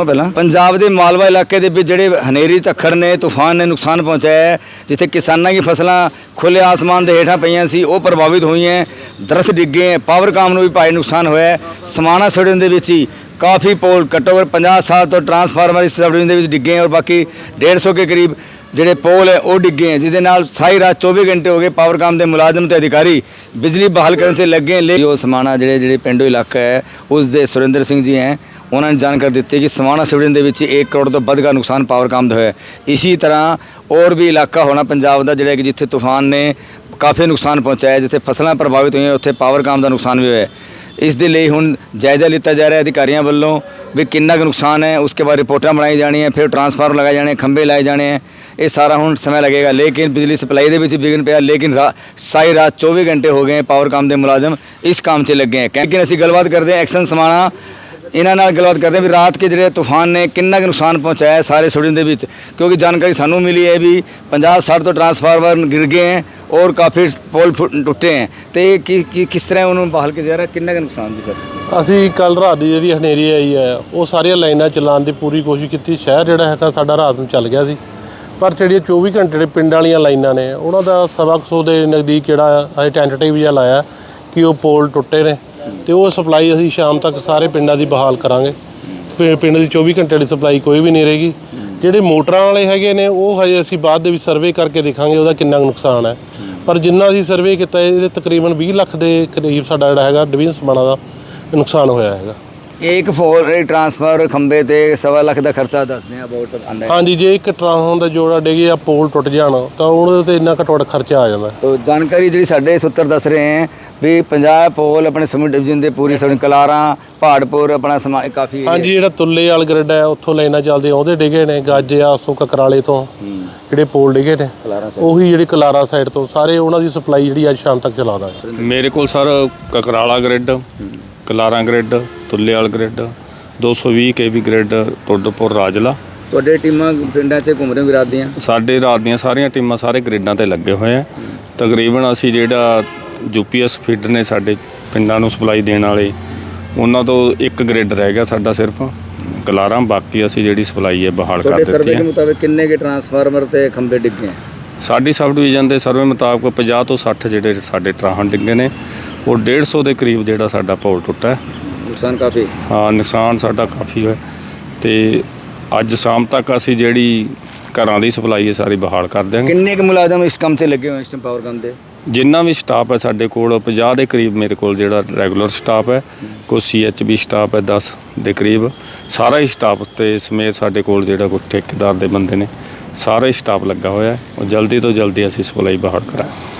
ਤੋਂ ਪਹਿਲਾਂ ਪੰਜਾਬ ਦੇ ਮਾਲਵਾ ਇਲਾਕੇ ਦੇ ਵਿੱਚ ਜਿਹੜੇ ਹਨੇਰੀ, ਝੱਖੜ ਨੇ, ਤੂਫਾਨ ਨੇ ਨੁਕਸਾਨ ਪਹੁੰਚਾਇਆ ਹੈ, ਜਿੱਥੇ ਕਿਸਾਨਾਂ ਦੀ ਫਸਲਾਂ ਖੁੱਲੇ ਆਸਮਾਨ ਦੇ ਹੇਠਾਂ ਪਈਆਂ ਸੀ, ਉਹ ਪ੍ਰਭਾਵਿਤ ਹੋਈਆਂ ਹੈ। ਦਰਖਤ ਡਿੱਗੇ ਹੈ, ਪਾਵਰ ਕਾਮ ਨੂੰ ਵੀ ਭਾਰੀ ਨੁਕਸਾਨ ਹੋਇਆ ਹੈ। ਸਮਾਣਾ ਸੜਨ ਦੇ ਵਿੱਚ ਹੀ ਕਾਫੀ ਪੋਲ, ਘੱਟੋ ਘੱਟ 50 ਸਾਲ ਤੋਂ ਟਰਾਂਸਫਾਰਮਰ ਇਸ ਸੜਨ ਦੇ ਵਿੱਚ ਡਿੱਗੇ ਹੈ ਔਰ ਬਾਕੀ 150 ਕੇ ਕਰੀਬ ਜਿਹੜੇ ਪੋਲ ਹੈ, ਉਹ ਡਿੱਗੇ ਹੈ, ਜਿਹਦੇ ਨਾਲ ਸਾਰੀ ਰਾਤ 24 ਘੰਟੇ ਹੋ ਗਏ ਪਾਵਰ ਕਾਮ ਦੇ ਮੁਲਾਜ਼ਮ ਤੇ ਅਧਿਕਾਰੀ ਬਿਜਲੀ ਬਹਾਲ ਕਰਨ ਸੇ ਲੱਗੇ ਹੈ। ਲੇਕਿਨ ਉਹ ਸਮਾਣਾ ਜਿਹੜੇ ਜਿਹੜੇ ਪਿੰਡੂ ਇਲਾਕਾ ਹੈ, ਉਸ ਦੇ ਸੁਰਿੰਦਰ ਸਿੰਘ ਜੀ ਹੈ, ਉਹਨਾਂ ਨੇ ਜਾਣਕਾਰੀ ਦਿੱਤੀ ਕਿ ਸਮਾਣਾ ਸਿਵੜਨ ਦੇ ਵਿੱਚ 1 ਕਰੋੜ ਤੋਂ ਵੱਧ ਦਾ ਨੁਕਸਾਨ ਪਾਵਰ ਕਾਮ ਦਾ ਹੋਇਆ ਹੈ। ਤਰ੍ਹਾਂ ਹੋਰ ਵੀ ਇਲਾਕਾ ਹੋਣਾ ਪੰਜਾਬ ਦਾ, ਜਿਹੜਾ ਕਿ ਜਿੱਥੇ ਤੂਫਾਨ ਨੇ ਕਾਫੀ ਨੁਕਸਾਨ ਪਹੁੰਚਾਇਆ, ਜਿੱਥੇ ਫਸਲਾਂ ਪ੍ਰਭਾਵਿਤ ਹੋਈਆਂ, ਉੱਥੇ ਪਾਵਰ ਕਾਮ ਦਾ ਨੁਕਸਾਨ ਵੀ ਹੋਇਆ ਇਸ ਦੇ ਲਈ ਹੁਣ ਜਾਇਜ਼ਾ ਲਿੱਤਾ ਜਾ ਰਿਹਾ ਹੈ ਅਧਿਕਾਰੀਆਂ ਵੱਲੋਂ ਵੀ ਕਿੰਨਾ ਕੁ ਨੁਕਸਾਨ ਹੈ ਉਸਕੇ ਬਾਅਦ ਰਿਪੋਰਟਾਂ ਬਣਾਈ ਜਾਣੀਆਂ, ਫਿਰ ਟਰਾਂਸਫਾਰਮਰ ਲਗਾਏ ਜਾਣੇ, ਖੰਭੇ ਲਾਏ ਜਾਣੇ ਹੈ ਇਹ ਸਾਰਾ ਹੁਣ ਸਮਾਂ ਲੱਗੇਗਾ ਲੇਕਿਨ ਬਿਜਲੀ ਸਪਲਾਈ ਦੇ ਵਿੱਚ ਵਿਘਨ ਪਿਆ ਲੇਕਿਨ ਰਾ- ਸਾਰੀ ਰਾਤ 24 ਘੰਟੇ ਹੋ ਗਏ ਪਾਵਰ ਕਾਮ ਦੇ ਮੁਲਾਜ਼ਮ ਇਸ ਕੰਮ 'ਚ ਲੱਗੇ ਹੈ ਲੇਕਿਨ ਅਸੀਂ ਗੱਲਬਾਤ ਕਰਦੇ ਹਾਂ ਐਕਸ਼ਨ ਸਮਾਣਾ ਇਹਨਾਂ ਨਾਲ ਗੱਲਬਾਤ ਕਰਦੇ ਹਾਂ ਵੀ ਰਾਤ ਕੇ ਜਿਹੜੇ ਤੂਫਾਨ ਨੇ ਕਿੰਨਾ ਕੁ ਨੁਕਸਾਨ ਪਹੁੰਚਾਇਆ ਹੈ ਸਾਰੇ ਸਟੂਡੈਂਟ ਦੇ ਵਿੱਚ ਕਿਉਂਕਿ ਜਾਣਕਾਰੀ ਸਾਨੂੰ ਮਿਲੀ ਹੈ ਵੀ 50 60 ਤੋਂ ਟਰਾਂਸਫਾਰਮਰ ਗਿਰ ਗਏ हैं और काफ़ी पोल फुट- टूटे हैं तो ये कि, कि, किस तरह उन्होंने बहाल किया जा रहा है कितना का नुकसान जी सर ਅਸੀਂ ਕੱਲ ਰਾਤ ਦੀ ਜਿਹੜੀ ਹਨੇਰੀ ਆਈ ਹੈ ਉਹ ਸਾਰੀਆਂ ਲਾਈਨਾਂ ਚਲਾਉਣ ਦੀ ਪੂਰੀ ਕੋਸ਼ਿਸ਼ ਕੀਤੀ ਸ਼ਹਿਰ ਜਿਹੜਾ ਹੈਗਾ ਸਾਡਾ ਰਾਤ ਨੂੰ ਚੱਲ ਗਿਆ ਸੀ ਪਰ ਜਿਹੜੀਆਂ 24 ਘੰਟੇ ਦੇ ਪਿੰਡ ਵਾਲੀਆਂ ਲਾਈਨਾਂ ਨੇ, ਉਹਨਾਂ ਦਾ ਸਵਾ ਕੁ ਸੌ ਦੇ ਨਜ਼ਦੀਕ ਜਿਹੜਾ ਅਸੀਂ ਟੈਂਟੇਟਿਵ ਜਿਹਾ ਲਾਇਆ ਕਿ ਉਹ ਪੋਲ ਟੁੱਟੇ ਨੇ ਤੇ ਉਹ ਸਪਲਾਈ ਅਸੀਂ ਸ਼ਾਮ ਤੱਕ ਸਾਰੇ ਪਿੰਡਾਂ ਦੀ ਬਹਾਲ ਕਰਾਂਗੇ। ਪਿੰਡ ਦੀ 24 ਘੰਟੇ ਦੀ ਸਪਲਾਈ ਕੋਈ ਵੀ ਨਹੀਂ ਰਹੇਗੀ। ਜਿਹੜੇ ਮੋਟਰਾਂ ਵਾਲੇ ਹੈਗੇ ਨੇ, ਉਹ ਹਜੇ ਅਸੀਂ ਬਾਅਦ ਦੇ ਵਿੱਚ ਸਰਵੇ ਕਰਕੇ ਦੇਖਾਂਗੇ ਉਹਦਾ ਕਿੰਨਾ ਕੁ ਨੁਕਸਾਨ ਹੈ। ਪਰ ਜਿੰਨਾ ਅਸੀਂ ਸਰਵੇ ਕੀਤਾ, ਇਹਦੇ ਤਕਰੀਬਨ 20 ਲੱਖ ਦੇ ਕਰੀਬ ਸਾਡਾ ਜਿਹੜਾ ਹੈਗਾ ਡਿਵੀਜ਼ਨ ਸਮਾਣਾ ਦਾ ਨੁਕਸਾਨ ਹੋਇਆ ਹੈਗਾ। ਇੱਕ ਫੋਰ ਟਰਾਂਸਫਰ ਖੰਬੇ ਤੇ 1.5 ਲੱਖ ਦਾ ਖਰਚਾ ਦੱਸਦੇ ਆ ਅਬਾਊਟ ਆਂਦਾ ਹੈ। ਹਾਂਜੀ ਜੇ ਇੱਕ ਟਰਾਂਸਫਾਰਮ ਦਾ ਜੋੜਾ ਡਿੱਗ ਜਾਂ ਪੋਲ ਟੁੱਟ ਜਾਣ ਤਾਂ ਉਹਦੇ ਤੇ ਇੰਨਾ ਘੱਟੋ ਖਰਚਾ ਆ ਜਾਂਦਾ। ਤੋ ਜਾਣਕਾਰੀ ਜਿਹੜੀ ਸਾਡੇ ਸੂਤਰ ਦੱਸ ਰਹੇ ਹੈ ਵੀ 50 ਪੋਲ ਆਪਣੇ ਸਮੂਹ ਡਿਵੀਜ਼ਨ ਦੇ ਪੂਰੀ ਸੜਕ ਕਲਾਰਾਂ ਪਹਾੜਪੁਰ ਆਪਣਾ ਸਮਾ ਕਾਫੀ ਹਾਂਜੀ ਜਿਹੜਾ ਤੁੱਲੇ ਵਾਲ ਗ੍ਰਿਡ ਹੈ ਉੱਥੋਂ ਲਾਈਨਾਂ ਚੱਲਦੀਆਂ ਉਹਦੇ ਡਿੱਗੇ ਨੇ ਗਾਜੇ ਸੋ ਕਕਰਾਲੇ ਤੋਂ ਜਿਹੜੇ ਪੋਲ ਡਿੱਗੇ ਨੇ ਉਹੀ ਜਿਹੜੀ ਕਲਾਰਾ ਸਾਈਡ ਤੋਂ ਸਾਰੇ ਉਹਨਾਂ ਦੀ ਸਪਲਾਈ ਜਿਹੜੀ ਅੱਜ ਸ਼ਾਮ ਤੱਕ ਚਲਾ ਦਾਂਗੇ। ਮੇਰੇ ਕੋਲ sir Kakrala grid Kalaran grid Tullewal grid 220 KV grid Tuddpur Rajla. ਤੁਹਾਡੇ ਟੀਮਾਂ ਪਿੰਡਾਂ 'ਚ ਘੁੰਮ ਰਹੇ ਵਿਰਾਦੀਆਂ ਸਾਡੇ ਰਾਤ ਦੀਆਂ ਸਾਰੀਆਂ ਟੀਮਾਂ ਸਾਰੇ ਗ੍ਰਿਡਾਂ ਤੇ ਲੱਗੇ ਹੋਏ ਆ। ਤਕਰੀਬਨ ਅਸੀਂ ਜਿਹੜਾ ਯੂਪੀਐਸ ਫੀਡਰ ਨੇ ਸਾਡੇ ਪਿੰਡਾਂ ਨੂੰ ਸਪਲਾਈ ਦੇਣ ਵਾਲੇ ਉਹਨਾਂ ਤੋਂ ਇੱਕ ਗ੍ਰਿਡ ਰਹਿ ਗਿਆ ਸਾਡਾ ਸਿਰਫ। ਕਲਾਰਾਂ ਬਾਕੀ ਅਸੀਂ ਜਿਹੜੀ ਸਪਲਾਈ ਹੈ ਬਹਾਲ ਕਰ ਤੁਹਾਡੇ ਦਿੱਤੀ ਸਰਵੇ ਹੈ। ਦੇ ਮੁਤਾਬਿਕ ਕਿੰਨੇ ਕੇ ਟਰਾਂਸਫਾਰਮਰ ਤੇ ਖੰਭੇ ਡਿੱਗੇ ਸਾਡੀ ਸਬ ਡਿਵੀਜ਼ਨ ਦੇ ਸਰਵੇ ਮੁਤਾਬਕ 50 ਤੋਂ 60 ਜਿਹੜੇ ਸਾਡੇ ਟਰਾਹਾਂ ਡਿੱਗੇ ਨੇ। ਉਹ 150 ਦੇ ਕਰੀਬ ਜਿਹੜਾ ਸਾਡਾ ਪੌਲ ਟੁੱਟਾ ਹੈ। ਨੁਕਸਾਨ ਕਾਫੀ ਹਾਂ। ਨੁਕਸਾਨ ਸਾਡਾ ਕਾਫੀ ਹੋਇਆ। ਤੇ ਅੱਜ ਸ਼ਾਮ ਤੱਕ ਅਸੀਂ ਜਿਹੜੀ ਘਰਾਂ ਦੀ ਸਪਲਾਈ ਹੈ ਸਾਰੀ ਬਹਾਲ ਕਰ ਦਿਆਂਗੇ। ਕਿੰਨੇ ਕੁ ਮੁਲਾਜ਼ਮ ਇਸ ਕੰਮ ਤੇ ਲੱਗੇ ਹੋਏ ਇਸ ਟਾਈਮ ਪਾਵਰ ਕੰਮ ਦੇ? ਜਿੰਨਾ ਵੀ ਸਟਾਫ ਹੈ ਸਾਡੇ ਕੋਲ 50 ਦੇ ਕਰੀਬ ਮੇਰੇ ਕੋਲ ਜਿਹੜਾ ਰੈਗੂਲਰ ਸਟਾਫ ਹੈ ਕੋਈ ਸੀਐਚਬੀ ਸਟਾਫ ਹੈ 10 ਦੇ ਕਰੀਬ। ਸਾਰਾ ਹੀ ਸਟਾਫ ਤੇ ਸਮੇਤ ਸਾਡੇ ਕੋਲ ਜਿਹੜਾ ਕੋਈ ਠੇਕੇਦਾਰ ਦੇ ਬੰਦੇ ਨੇ ਸਾਰਾ ਹੀ ਸਟਾਫ ਲੱਗਾ ਹੋਇਆ ਹੈ। ਉਹ ਜਲਦੀ ਤੋਂ ਜਲਦੀ ਅਸੀਂ ਸਪਲਾਈ ਬਹਾਲ ਕਰਾਂਗੇ।